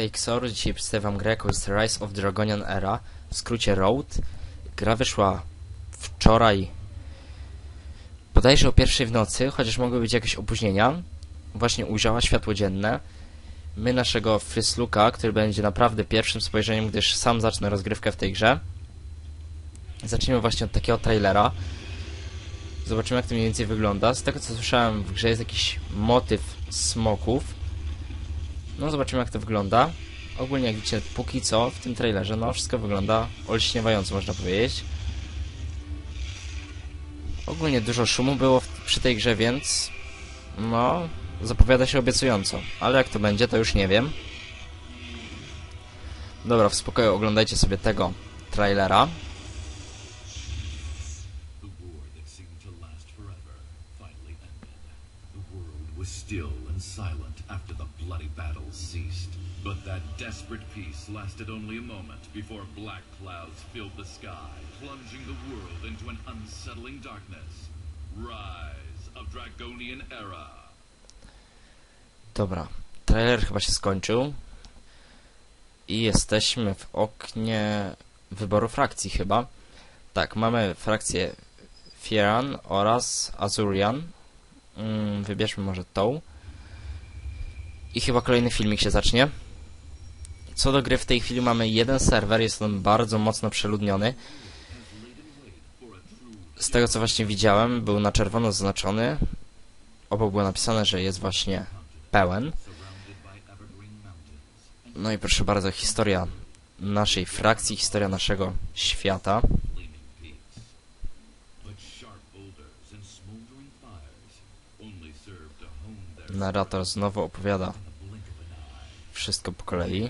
Xor, dzisiaj przedstawiam grę jaką jest Rise of Dragonian Era, w skrócie Road. Gra wyszła wczoraj, bodajże o pierwszej w nocy, chociaż mogły być jakieś opóźnienia. Właśnie ujrzała światło dzienne. My naszego Frysluka, który będzie naprawdę pierwszym spojrzeniem, gdyż sam zacznę rozgrywkę w tej grze. Zaczniemy właśnie od takiego trailera. Zobaczymy jak to mniej więcej wygląda. Z tego co słyszałem w grze jest jakiś motyw smoków. No zobaczymy jak to wygląda. Ogólnie jak widzicie, póki co w tym trailerze, no wszystko wygląda olśniewająco można powiedzieć. Ogólnie dużo szumu było w, przy tej grze, więc no zapowiada się obiecująco. Ale jak to będzie, to już nie wiem. Dobra, w spokoju oglądajcie sobie tego trailera. Still and silent after the bloody battles ceased. But that desperate peace lasted only a moment before black clouds filled the sky, plunging the world into an unsettling darkness. Rise of Dragonian Era. Dobra, trailer chyba się skończył. I jesteśmy w oknie wyboru frakcji chyba. Tak, mamy frakcję Fieran oraz Azurian. Mm, wybierzmy może tą. I chyba kolejny filmik się zacznie. Co do gry, w tej chwili mamy jeden serwer, jest on bardzo mocno przeludniony. Z tego co właśnie widziałem, był na czerwono zaznaczony. Obok było napisane, że jest właśnie pełen. No i proszę bardzo, historia naszej frakcji, historia naszego świata. Narrator znowu opowiada wszystko po kolei.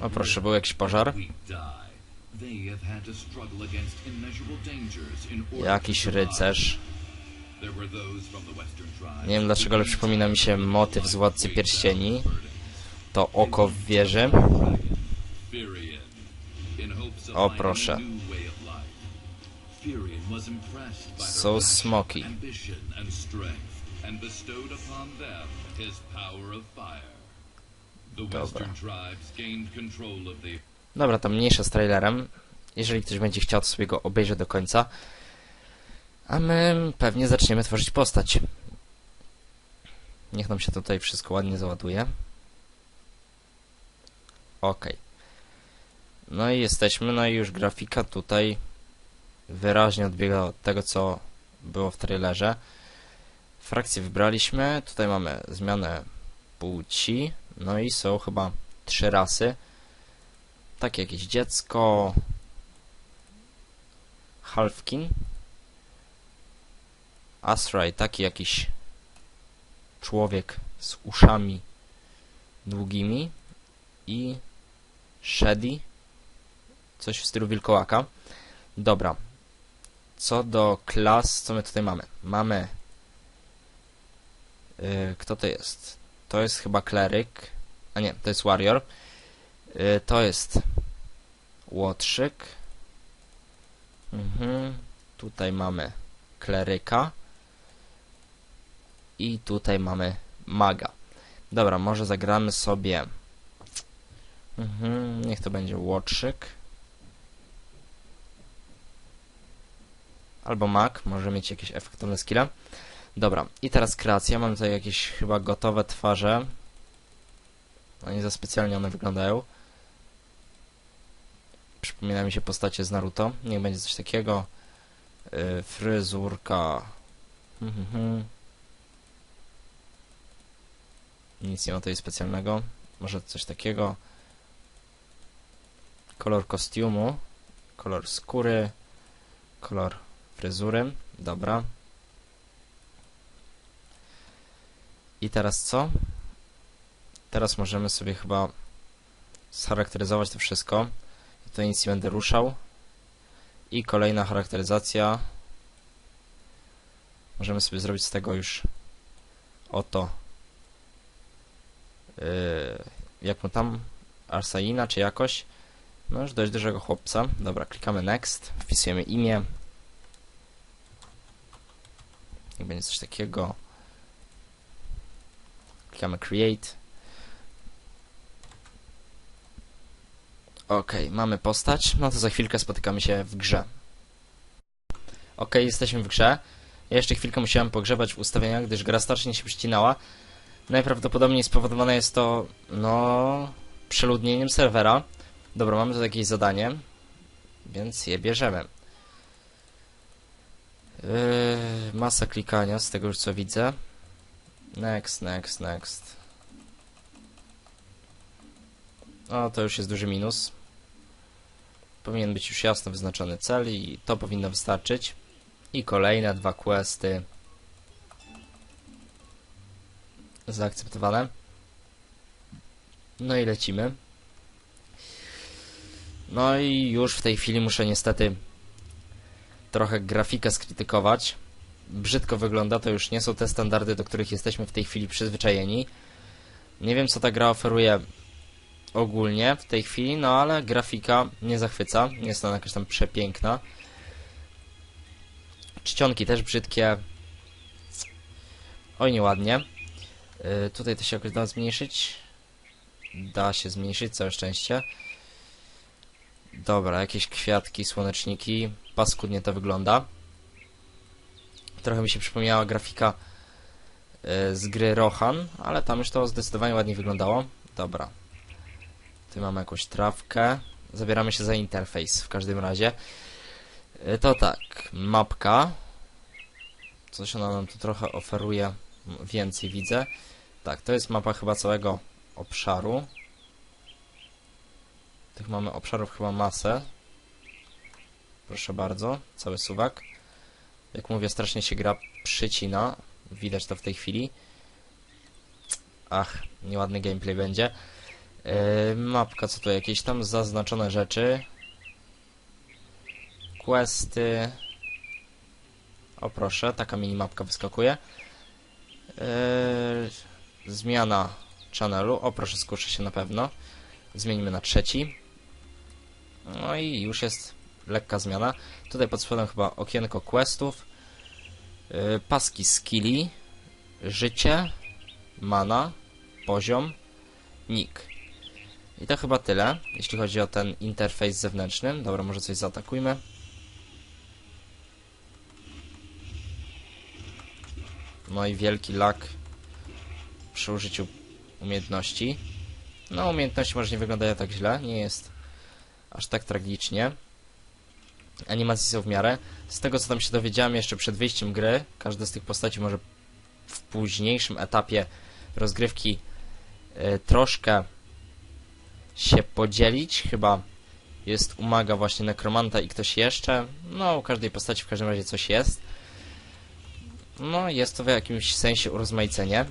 O proszę, był jakiś pożar. Jakiś rycerz. Nie wiem dlaczego, ale przypomina mi się motyw z Władcy Pierścieni. To oko w wieży. O, proszę. fire. The Dobra. Dobra, to mniejsze z trailerem. Jeżeli ktoś będzie chciał, to sobie go obejrzy do końca. A my pewnie zaczniemy tworzyć postać. Niech nam się tutaj wszystko ładnie załaduje. Ok. No i jesteśmy, no i już grafika tutaj wyraźnie odbiega od tego, co było w trailerze. Frakcję wybraliśmy. Tutaj mamy zmianę płci. No i są chyba trzy rasy takie jakieś dziecko, Halfkin, Asraj, taki jakiś człowiek z uszami długimi i Shady, coś w stylu wilkołaka. Dobra. Co do klas, co my tutaj mamy? Mamy yy, kto to jest? To jest chyba kleryk, a nie, to jest warrior. Y, To jest łotrzyk. Mhm. Tutaj mamy kleryka. I tutaj mamy maga. Dobra, może zagramy sobie. Mhm. Niech to będzie łotrzyk. Albo mag, może mieć jakieś efektowne skille. Dobra, i teraz kreacja. Mam tutaj jakieś chyba gotowe twarze. No nie za specjalnie one wyglądają. Przypomina mi się postacie z Naruto. Niech będzie coś takiego. Yy, fryzurka. Mhm, mhm. Nic nie ma tutaj specjalnego. Może coś takiego. Kolor kostiumu. Kolor skóry. Kolor fryzury. Dobra. I teraz co? Teraz możemy sobie chyba scharakteryzować to wszystko. Tutaj nic nie będę ruszał. I kolejna charakteryzacja. Możemy sobie zrobić z tego już oto yy, jak mu tam Arsaina czy jakoś. No już dość dużego chłopca. Dobra, klikamy next, wpisujemy imię. Niech będzie coś takiego. Klikamy Create. Ok, mamy postać. No to za chwilkę spotykamy się w grze. Ok, jesteśmy w grze. Ja jeszcze chwilkę musiałem pogrzebać w ustawieniach, gdyż gra strasznie się przycinała. Najprawdopodobniej spowodowane jest to, no, przeludnieniem serwera. Dobra, mamy tu jakieś zadanie, więc je bierzemy. Yy, masa klikania z tego co widzę. Next, next, next. O, to już jest duży minus. Powinien być już jasno wyznaczony cel i to powinno wystarczyć. I kolejne dwa questy. Zaakceptowane. No i lecimy. No i już w tej chwili muszę niestety trochę grafikę skrytykować. Brzydko wygląda, to już nie są te standardy, do których jesteśmy w tej chwili przyzwyczajeni. Nie wiem, co ta gra oferuje ogólnie w tej chwili, no ale grafika nie zachwyca. Nie jest ona jakaś tam przepiękna. Czcionki też brzydkie. Oj, nieładnie. Yy, tutaj to się jakoś da zmniejszyć. Da się zmniejszyć, całe szczęście. Dobra, jakieś kwiatki, słoneczniki. Paskudnie to wygląda. Trochę mi się przypomniała grafika yy, z gry Rohan, ale tam już to zdecydowanie ładniej wyglądało. Dobra. Tu mamy jakąś trawkę. Zabieramy się za interfejs w każdym razie. Yy, to tak, mapka. Coś ona nam tu trochę oferuje więcej, widzę. Tak, to jest mapa chyba całego obszaru. Tych mamy obszarów chyba masę. Proszę bardzo, cały suwak. Jak mówię, strasznie się gra przycina. Widać to w tej chwili. Ach, nieładny gameplay będzie. Yy, mapka, co tu jakieś tam zaznaczone rzeczy. Questy. O proszę, taka minimapka wyskakuje. Yy, zmiana channelu. O proszę, skuszę się na pewno. Zmienimy na trzeci. No i już jest lekka zmiana. Tutaj pod spodem chyba okienko questów. Yy, paski skilli. Życie. Mana. Poziom. Nick. I to chyba tyle, jeśli chodzi o ten interfejs zewnętrzny. Dobra, może coś zaatakujmy. No i wielki lag przy użyciu umiejętności. No, umiejętności może nie wyglądają tak źle, nie jest aż tak tragicznie. Animacje są w miarę. Z tego, co tam się dowiedziałem jeszcze przed wyjściem gry, każda z tych postaci może w późniejszym etapie rozgrywki y, troszkę się podzielić. Chyba jest umaga właśnie nekromanta i ktoś jeszcze. No, u każdej postaci w każdym razie coś jest. No, jest to w jakimś sensie urozmaicenie.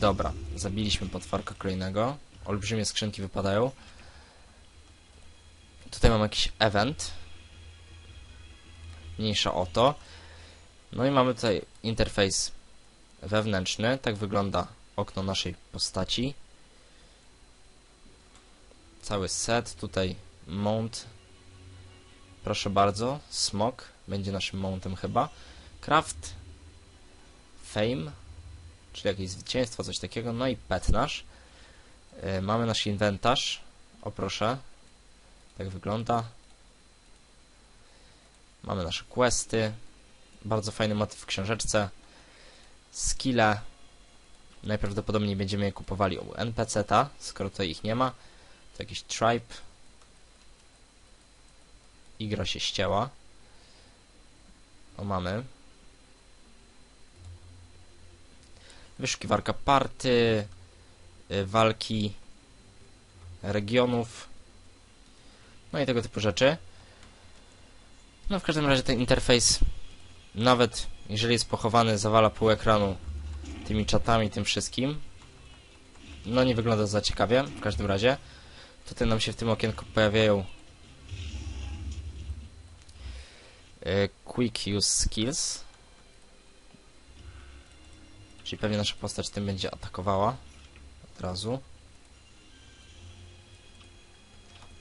Dobra, zabiliśmy potworka kolejnego. Olbrzymie skrzynki wypadają. Tutaj mam jakiś event. Mniejsza o to. No i mamy tutaj interfejs wewnętrzny. Tak wygląda okno naszej postaci. Cały set. Tutaj mount. Proszę bardzo. Smok. Będzie naszym mountem chyba. Craft. Fame. Czyli jakieś zwycięstwo, coś takiego. No i pet nasz. Yy, mamy nasz inwentarz. O proszę. Tak wygląda. Mamy nasze questy. Bardzo fajny motyw w książeczce. Skille. Najprawdopodobniej będziemy je kupowali u NPC-ta, skoro tutaj ich nie ma. To jakiś tribe. Igra się ścięła. O, mamy. Wyszukiwarka party. Y, walki regionów. No i tego typu rzeczy. No w każdym razie ten interfejs, nawet jeżeli jest pochowany, zawala pół ekranu tymi czatami, tym wszystkim. No nie wygląda za ciekawie, w każdym razie. Tutaj nam się w tym okienku pojawiają y, Quick Use Skills. Czyli pewnie nasza postać tym będzie atakowała od razu.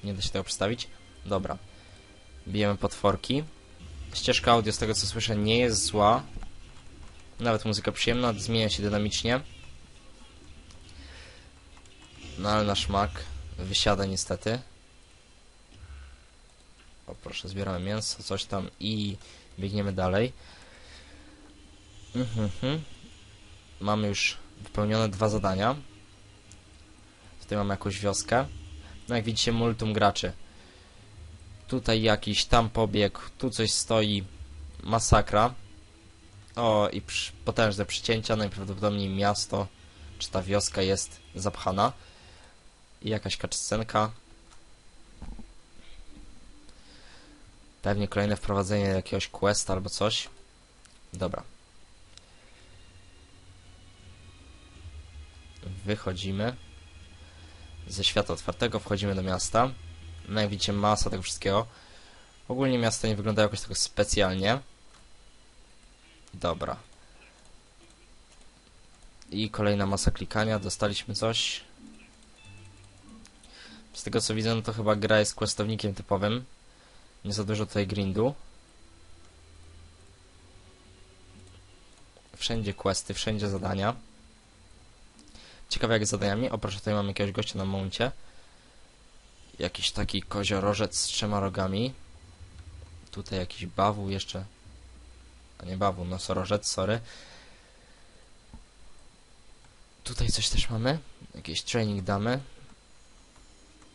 Nie da się tego przedstawić. Dobra. Bijemy potworki. Ścieżka audio, z tego co słyszę, nie jest zła. Nawet muzyka przyjemna, zmienia się dynamicznie. No ale nasz mak wysiada niestety. O proszę, zbieramy mięso, coś tam i biegniemy dalej. Mhm, mhm. Mamy już wypełnione dwa zadania. Tutaj mamy jakąś wioskę. No jak widzicie, multum graczy. Tutaj jakiś, tam pobieg, tu coś stoi. Masakra. O, i przy, potężne przycięcia, najprawdopodobniej miasto, czy ta wioska jest zapchana. I jakaś kaczcenka. Pewnie kolejne wprowadzenie jakiegoś questa albo coś. Dobra. Wychodzimy ze świata otwartego, wchodzimy do miasta. No jak widzicie, masa tego wszystkiego. Ogólnie miasto nie wygląda jakoś tak specjalnie. Dobra. I kolejna masa klikania, dostaliśmy coś. Z tego co widzę, no to chyba gra jest questownikiem typowym. Nie za dużo tutaj grindu. Wszędzie questy, wszędzie zadania. Ciekawe jak z zadaniami. O proszę, tutaj mamy jakiegoś gościa na mouncie. Jakiś taki koziorożec z trzema rogami. Tutaj jakiś bawu jeszcze. A nie bawu, nosorożec, sorry. Tutaj coś też mamy. Jakiś training damy.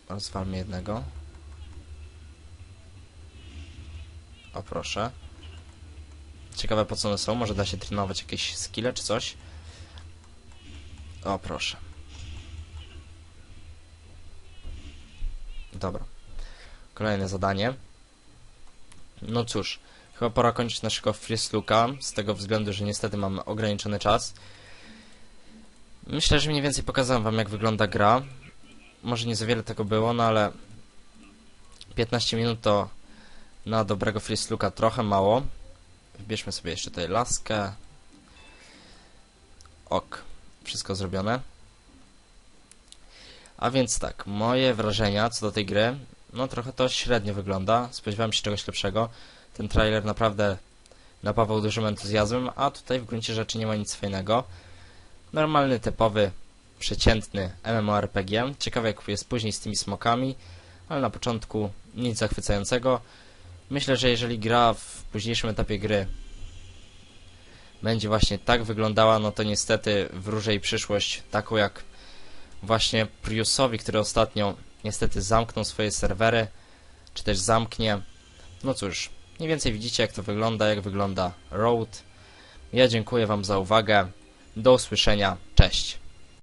Rozwalmy jednego. O proszę. Ciekawe po co one są. Może da się trenować jakieś skille czy coś. O proszę. Dobra. Kolejne zadanie. No cóż, chyba pora kończyć naszego Frisluka, z tego względu, że niestety mamy ograniczony czas. Myślę, że mniej więcej pokazałem wam, jak wygląda gra. Może nie za wiele tego było, no ale 15 minut to na dobrego Frisluka trochę mało. Wybierzmy sobie jeszcze tutaj laskę. Ok, wszystko zrobione. A więc tak, moje wrażenia co do tej gry, no trochę to średnio wygląda. Spodziewałem się czegoś lepszego. Ten trailer naprawdę napawał dużym entuzjazmem, a tutaj w gruncie rzeczy nie ma nic fajnego. Normalny, typowy, przeciętny MMORPG. Ciekawe jak jest później z tymi smokami, ale na początku nic zachwycającego. Myślę, że jeżeli gra w późniejszym etapie gry będzie właśnie tak wyglądała, no to niestety wróżę jej przyszłość taką jak właśnie Priusowi, który ostatnio niestety zamknął swoje serwery, czy też zamknie. No cóż, mniej więcej widzicie jak to wygląda, jak wygląda Road. Ja dziękuję Wam za uwagę. Do usłyszenia. Cześć.